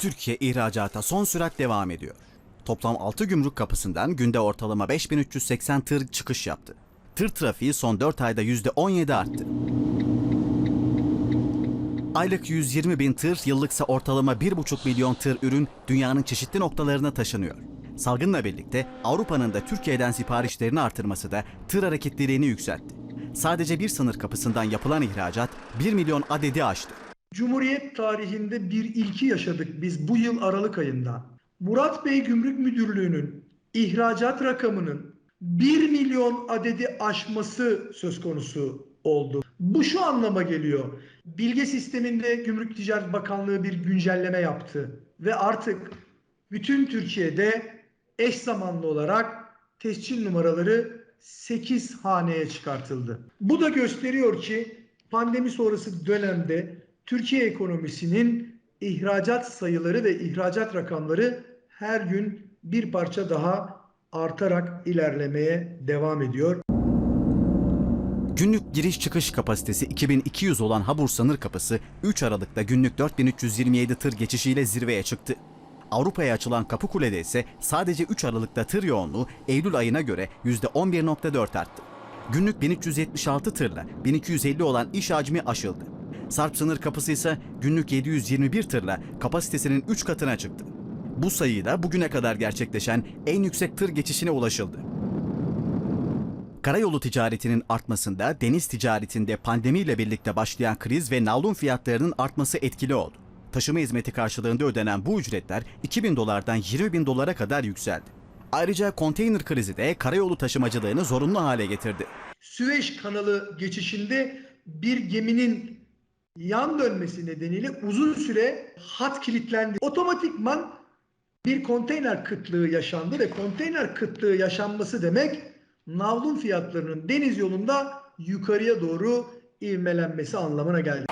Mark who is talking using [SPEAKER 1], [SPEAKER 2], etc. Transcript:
[SPEAKER 1] Türkiye ihracata son sürat devam ediyor. Toplam 6 gümrük kapısından günde ortalama 5380 tır çıkış yaptı. Tır trafiği son 4 ayda %17 arttı. Aylık 120 bin tır, yıllıksa ortalama 1,5 milyon tır ürün dünyanın çeşitli noktalarına taşınıyor. Salgınla birlikte Avrupa'nın da Türkiye'den siparişlerini artırması da tır hareketliliğini yükseltti. Sadece bir sınır kapısından yapılan ihracat 1 milyon adedi aştı.
[SPEAKER 2] Cumhuriyet tarihinde bir ilki yaşadık biz bu yıl Aralık ayında. Murat Bey Gümrük Müdürlüğü'nün ihracat rakamının 1 milyon adedi aşması söz konusu oldu. Bu şu anlama geliyor. Bilge sisteminde Gümrük Ticaret Bakanlığı bir güncelleme yaptı ve artık bütün Türkiye'de eş zamanlı olarak tescil numaraları 8 haneye çıkartıldı. Bu da gösteriyor ki pandemi sonrası dönemde Türkiye ekonomisinin ihracat sayıları ve ihracat rakamları her gün bir parça daha artarak ilerlemeye devam ediyor.
[SPEAKER 1] Günlük giriş çıkış kapasitesi 2200 olan Habur sınır kapısı 3 Aralık'ta günlük 4327 tır geçişiyle zirveye çıktı. Avrupa'ya açılan Kapıkule'de ise sadece 3 Aralık'ta tır yoğunluğu Eylül ayına göre %11.4 arttı. Günlük 1376 tırla 1250 olan iş hacmi aşıldı. Sarp sınır kapısı ise günlük 721 tırla kapasitesinin 3 katına çıktı. Bu sayıyla bugüne kadar gerçekleşen en yüksek tır geçişine ulaşıldı. Karayolu ticaretinin artmasında deniz ticaretinde pandemiyle birlikte başlayan kriz ve navlun fiyatlarının artması etkili oldu. Taşıma hizmeti karşılığında ödenen bu ücretler 2000 dolardan 20 bin dolara kadar yükseldi. Ayrıca konteyner krizi de karayolu taşımacılığını zorunlu hale getirdi.
[SPEAKER 2] Süveyş kanalı geçişinde bir geminin yan dönmesi nedeniyle uzun süre hat kilitlendi. Otomatikman bir konteyner kıtlığı yaşandı ve konteyner kıtlığı yaşanması demek navlun fiyatlarının deniz yolunda yukarıya doğru ivmelenmesi anlamına geldi.